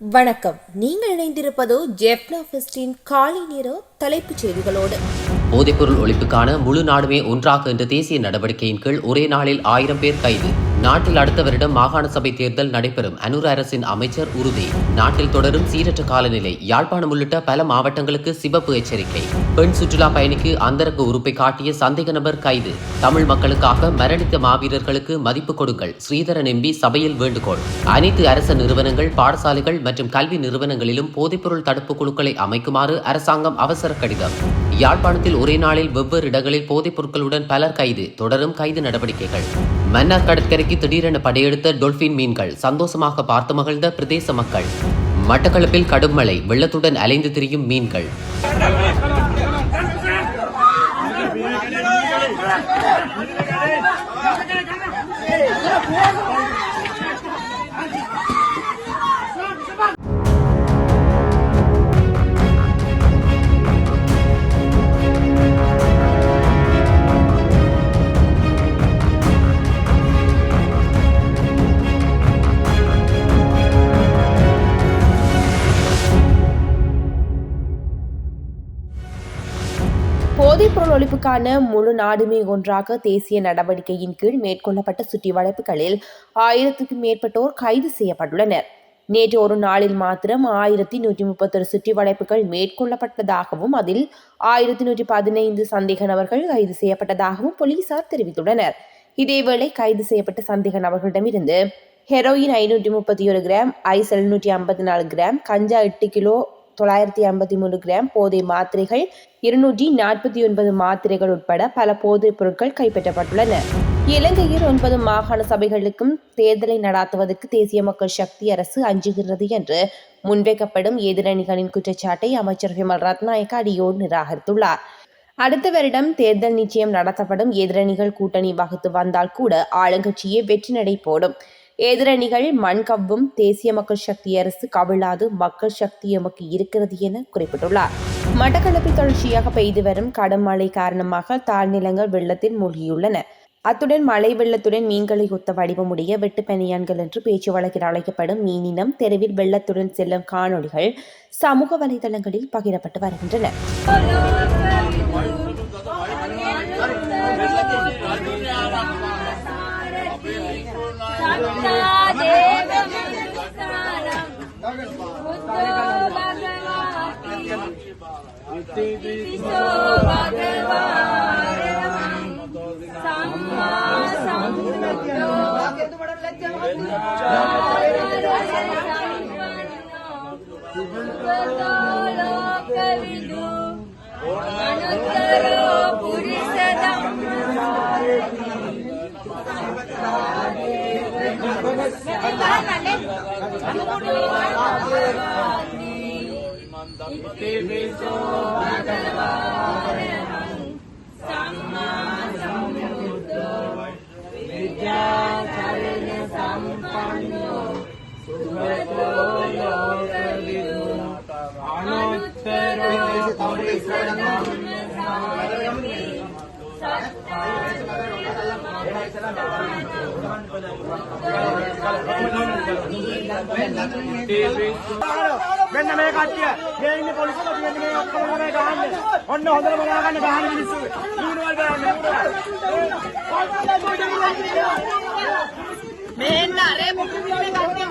வணக்கம். நீங்கள் இணைந்திருப்பதோ ஜெப்னா ஃபெஸ்டின் காலை நேர தலைப்புச் செய்திகளோடு. போதைப்பொருள் ஒழிப்புக்கான முழு நாடுமே ஒன்றாக என்ற தேசிய நடவடிக்கையின் கீழ் ஒரே நாளில் ஆயிரம் பேர் கைது. நாட்டில் அடுத்த வருடம் மாகாண சபை தேர்தல் நடைபெறும். அனூர் அரசின் அமைச்சர் உறுதி. நாட்டில் தொடரும் சீரற்ற காலநிலை. யாழ்ப்பாணம் உள்ளிட்ட பல மாவட்டங்களுக்கு சிவப்பு எச்சரிக்கை. பெண் சுற்றுலா பயணிக்கு அந்தரங்க உறுப்பை காட்டிய சந்தேக நபர் கைது. தமிழ் மக்களுக்காக மரணித்த மாவீரர்களுக்கு மதிப்பு கொடுங்கள். ஸ்ரீதரன் எம்பி சபையில் வேண்டுகோள். அனைத்து அரச நிறுவனங்கள் பாடசாலைகள் மற்றும் கல்வி நிறுவனங்களிலும் போதைப்பொருள் தடுப்பு குழுக்களை அமைக்குமாறு அரசாங்கம் அவசர கடிதம். யாழ்ப்பாணத்தில் ஒரே நாளில் வெவ்வேறு இடங்களில் போதைப் பொருட்களுடன் பலர் கைது. தொடரும் கைது நடவடிக்கைகள். மன்னார் கடற்கரைக்கு திடீரென படையெடுத்த டொல்பின் மீன்கள் சந்தோஷமாக பார்த்து மகிழ்ந்த பிரதேச மக்கள். மட்டக்களப்பில் கடும் மழை வெள்ளத்துடன் அலைந்து திரியும் மீன்கள். போதைப்பொருள் முழு நாடுமே ஒன்றாக தேசிய நடவடிக்கையின் கீழ் மேற்கொள்ளப்பட்ட சுற்றி வளைப்புகளில் ஆயிரத்துக்கும் மேற்பட்டோர் கைது செய்யப்பட்டுள்ளனர். நேற்று ஒரு நாளில் மாத்திரம் ஆயிரத்தி நூற்றி முப்பத்தொரு சுற்றி வளைப்புகள் மேற்கொள்ளப்பட்டதாகவும் அதில் ஆயிரத்தி நூற்றி பதினைந்து சந்தேக நபர்கள் கைது செய்யப்பட்டதாகவும் போலீசார் தெரிவித்துள்ளனர். இதேவேளை கைது செய்யப்பட்ட சந்தேக நபர்களிடமிருந்து ஹெரோயின் ஐநூற்றி முப்பத்தி ஒரு கிராம் ஐஸ் எழுநூற்றி ஐம்பத்தி நாலு கிராம் கஞ்சா எட்டு கிலோ தொள்ளாயிரத்தி ஐம்பத்தி மூணு கிராம் போதை மாத்திரைகள் இருநூற்றி நாற்பத்தி ஒன்பது மாத்திரைகள் உட்பட பல போதைப் பொருட்கள் கைப்பற்றப்பட்டுள்ளன. இலங்கையில் ஒன்பது மாகாண சபைகளுக்கும் தேர்தலை நடாத்துவதற்கு தேசிய மக்கள் சக்தி அரசு அஞ்சுகிறது என்று முன்வைக்கப்படும் எதிரணிகளின் குற்றச்சாட்டை அமைச்சர் விமல் ரத்நாயக் அடியோடு நிராகரித்துள்ளார். அடுத்த வருடம் தேர்தல் நிச்சயம் நடத்தப்படும் எதிரணிகள் கூட்டணி வகுத்து வந்தால் கூட ஆளுங்கட்சியே வெற்றி நடை போடும். எதிரணிகள் மண் கவ்வும் தேசிய மக்கள் சக்தி அரசு கவிழாது மக்கள் சக்தி எமக்கு இருக்கிறது என குறிப்பிட்டுள்ளார். மட்டக்களப்பில் தொடர்ச்சியாக பெய்து வரும் கடும் மழை காரணமாக தாழ்நிலங்கள் வெள்ளத்தில் மூழ்கியுள்ளன. அத்துடன் மழை வெள்ளத்துடன் மீன்களை ஒத்த வடிவமுடைய வெட்டுப்பனியான்கள் என்று பேச்சு வழக்கில் அழைக்கப்படும் மீனினம் தெருவில் வெள்ளத்துடன் செல்லும் காணொளிகள் சமூக வலைதளங்களில் பகிரப்பட்டு வருகின்றன. భగవాన్ මෙන්න මේ කට්ටිය. මේ ඉන්නේ පොලිසිය මෙන්න මේ ඔක්කොම තමයි ගහන්නේ. ඔන්න හොඳට බලා ගන්න ගහන මිනිස්සු නූනවල් ගහන්න. මෙන්න අරේ මොකද මේ කට්ටිය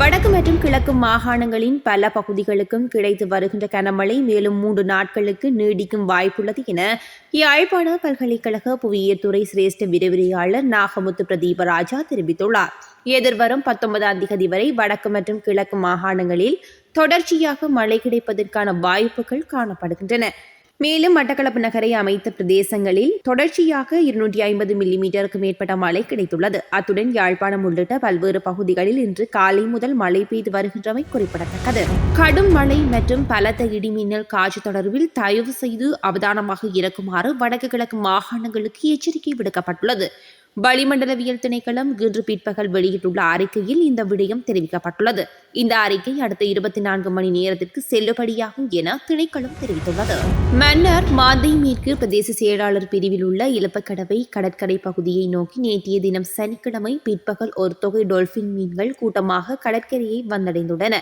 வடக்கு மற்றும் கிழக்கு மாகாணங்களின் பல பகுதிகளுக்கும் கிடைத்து வருகின்ற கனமழை மேலும் மூன்று நாட்களுக்கு நீடிக்கும் வாய்ப்புள்ளது என யாழ்ப்பாண பல்கலைக்கழக புவியியல் துறை சிரேஷ்ட விரிவுரையாளர் நாகமுத்து பிரதீபராஜா தெரிவித்துள்ளார். எதிர்வரும் பத்தொன்பதாம் திகதி வரை வடக்கு மற்றும் கிழக்கு மாகாணங்களில் தொடர்ச்சியாக மழை கிடைப்பதற்கான வாய்ப்புகள் காணப்படுகின்றன. மேலும் மட்டக்களப்பு நகரை அமைத்த பிரதேசங்களில் தொடர்ச்சியாக இருநூற்றி ஐம்பது மில்லிமீட்டருக்கு மேற்பட்ட மழை கிடைத்துள்ளது. அத்துடன் யாழ்ப்பாணம் உள்ளிட்ட பல்வேறு பகுதிகளில் இன்று காலை முதல் மழை பெய்து வருகின்றமை குறிப்பிடத்தக்கது. கடும் மழை மற்றும் பலத்த இடிமின்னல் காற்று தொடர்பில் தயவு செய்து அவதானமாக இருக்குமாறு வடக்கு கிழக்கு மாகாணங்களுக்கு எச்சரிக்கை விடுக்கப்பட்டுள்ளது. வளிமண்டலவியல் திணைக்களம் இன்று பிற்பகல் வெளியிட்டுள்ள அறிக்கையில் இந்த விடயம் தெரிவிக்கப்பட்டுள்ளது. இந்த அறிக்கை அடுத்த இருபத்தி நான்கு மணி நேரத்திற்கு செல்லுபடியாகும் என திணைக்களம் தெரிவித்துள்ளது. மன்னர் மாந்தை மேற்கு பிரதேச செயலாளர் பிரிவில் உள்ள இலப்பக்கடவை கடற்கரை பகுதியை நோக்கி நேற்றைய தினம் சனிக்கிழமை பிற்பகல் ஒரு தொகை டொல்பின் மீன்கள் கூட்டமாக கடற்கரையை வந்தடைந்துள்ளன.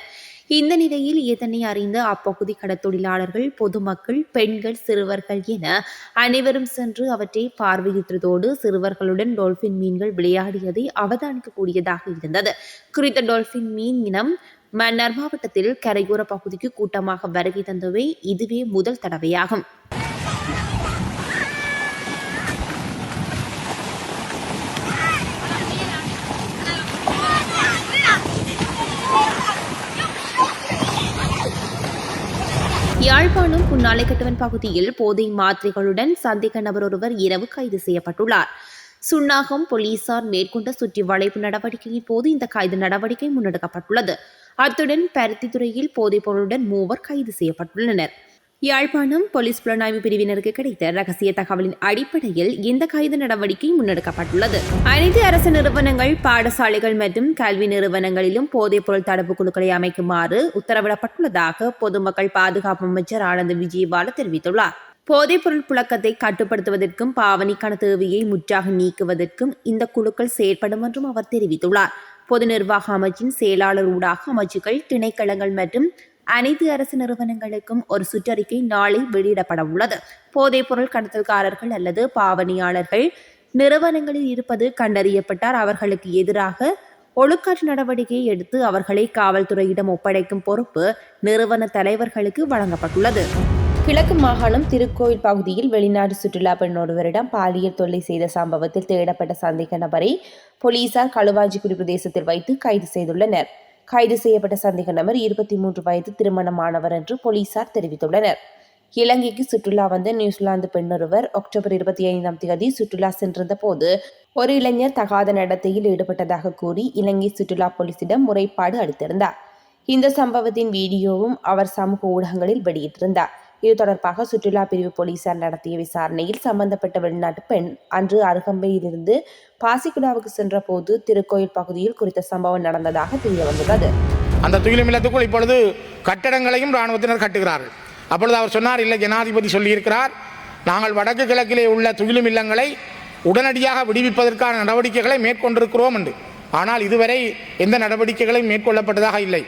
இந்த நிலையில் இதனை அறிந்த அப்பகுதி கடத்தொழிலாளர்கள் பொதுமக்கள் பெண்கள் சிறுவர்கள் என அனைவரும் சென்று அவற்றை பார்வையிட்டதோடு சிறுவர்களுடன் டோல்பின் மீன்கள் விளையாடியதை அவதானிக்கக்கூடியதாக இருந்தது. குறித்த டோல்பின் மீன் இனம் மன்னர் மாவட்டத்தில் கரையோர பகுதிக்கு கூட்டமாக வருகை தந்தவை இதுவே முதல் தடவையாகும். நாளைக்கட்டுவன் பகுதியில் போதை மாத்திரைகளுடன் சந்தேக நபர் ஒருவர் இரவு கைது செய்யப்பட்டுள்ளார். சுன்னாகம் போலீசார் மேற்கொண்ட சுற்றி வளைப்பு நடவடிக்கையின் போது இந்த கைது நடவடிக்கை முன்னெடுக்கப்பட்டுள்ளது. அத்துடன் பருத்தித்துறையில் போதைப் பொருளுடன் மூவர் கைது செய்யப்பட்டுள்ளனர். யாழ்ப்பாணம் போலீஸ் புலனாய்வு பிரிவினருக்கு கிடைத்த ரகசிய தகவலின் அடிப்படையில் இந்த கைது நடவடிக்கை முன்னெடுக்கப்பட்டுள்ளது. அனைத்து அரசு நிறுவனங்கள் பாடசாலைகள் மற்றும் கல்வி நிறுவனங்களிலும் போதைப்பொருள் தடுப்பு குழுக்களை அமைக்குமாறு உத்தரவிடப்பட்டுள்ளதாக பொதுமக்கள் பாதுகாப்பு அமைச்சர் ஆனந்த் விஜயபால தெரிவித்துள்ளார். போதைப்பொருள் புழக்கத்தை கட்டுப்படுத்துவதற்கும் பாவனைக்கான தேவையை முற்றாக நீக்குவதற்கும் இந்த குழுக்கள் செயற்படும் என்றும் அவர் தெரிவித்துள்ளார். பொது நிர்வாக அமைச்சின் செயலாளர் ஊடாக அமைச்சுகள் திணைக்களங்கள் மற்றும் அனைத்து அரசு நிறுவனங்களுக்கும் ஒரு சுற்றறிக்கை நாளை வெளியிடப்பட உள்ளது. போதைப்பொருள் கடத்தல்காரர்கள் அல்லது பாவனையாளர்கள் நிறுவனங்களில் இருப்பது கண்டறியப்பட்டார். அவர்களுக்கு எதிராக ஒழுக்காற்று நடவடிக்கை எடுத்து அவர்களை காவல்துறையிடம் ஒப்படைக்கும் பொறுப்பு நிறுவன தலைவர்களுக்கு வழங்கப்பட்டுள்ளது. கிழக்கு மாகாணம் திருக்கோயில் பகுதியில் வெளிநாடு சுற்றுலா பெண் ஒருவரிடம் பாலியல் தொல்லை செய்த சம்பவத்தில் தேடப்பட்ட சந்தேக நபரை போலீசார் களுவாஞ்சிக்குடி பிரதேசத்தில் வைத்து கைது செய்துள்ளனர். கைது செய்யப்பட்ட சந்தேக நபர் இருபத்தி மூன்று வயது திருமணமானவர் என்று போலீசார் தெரிவித்துள்ளனர். இலங்கைக்கு சுற்றுலா வந்த நியூசிலாந்து பெண்ணொருவர் அக்டோபர் இருபத்தி ஐந்தாம் தேதி சுற்றுலா சென்றிருந்த போது ஒரு இளைஞர் தகாத நடத்தையில் ஈடுபட்டதாக கூறி இலங்கை சுற்றுலா போலீசிடம் முறைப்பாடு அளித்திருந்தார். இந்த சம்பவத்தின் வீடியோவும் அவர் சமூக ஊடகங்களில் வெளியிட்டிருந்தார். இது தொடர்பாக சுற்றுலா பிரிவு போலீசார் நடத்திய விசாரணையில் சம்பந்தப்பட்ட வெளிநாட்டு பெண் அன்று அருகம்பையிலிருந்து பாசிக்குடாவுக்கு சென்ற போது திருக்கோயில் பகுதியில் குறித்த சம்பவம் நடந்ததாக தெரிய வந்துள்ளது அந்த துயிலும் இல்லத்துக்குள் இப்பொழுது கட்டடங்களையும் இராணுவத்தினர் கட்டுகிறார்கள். அப்பொழுது அவர் சொன்னார் இல்லை ஜனாதிபதி சொல்லியிருக்கிறார் நாங்கள் வடக்கு கிழக்கிலே உள்ள துயிலும் இல்லங்களை உடனடியாக விடுவிப்பதற்கான நடவடிக்கைகளை மேற்கொண்டிருக்கிறோம் என்று. ஆனால் இதுவரை எந்த நடவடிக்கைகளையும் மேற்கொள்ளப்பட்டதாக இல்லை.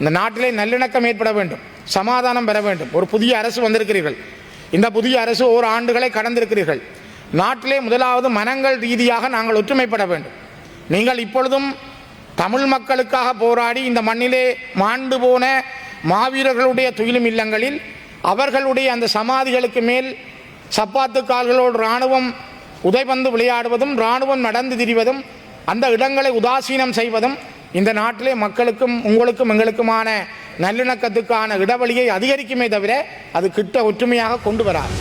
இந்த நாட்டிலே நல்லிணக்கம் ஏற்பட வேண்டும். சமாதானம் பெற வேண்டும். ஒரு புதிய அரசு வந்திருக்கிறீர்கள். இந்த புதிய அரசு ஓர் ஆண்டுகளை கடந்திருக்கிறீர்கள். நாட்டிலே முதலாவது மனங்கள் ரீதியாக நாங்கள் ஒற்றுமைப்பட வேண்டும். நீங்கள் இப்பொழுதும் தமிழ் மக்களுக்காக போராடி இந்த மண்ணிலே மாண்டு போன மாவீரர்களுடைய துயிலும் இல்லங்களில் அவர்களுடைய அந்த சமாதிகளுக்கு மேல் சப்பாத்து கால்களோடு இராணுவம் உதைபந்து விளையாடுவதும் இராணுவம் நடந்து திரிவதும் அந்த இடங்களை உதாசீனம் செய்வதும் இந்த நாட்டிலே மக்களுக்கும் உங்களுக்கும் எங்களுக்குமான நல்லிணக்கத்துக்கான இடைவெளியை அதிகரிக்குமே தவிர அது கிட்ட ஒற்றுமையாக கொண்டு வராது.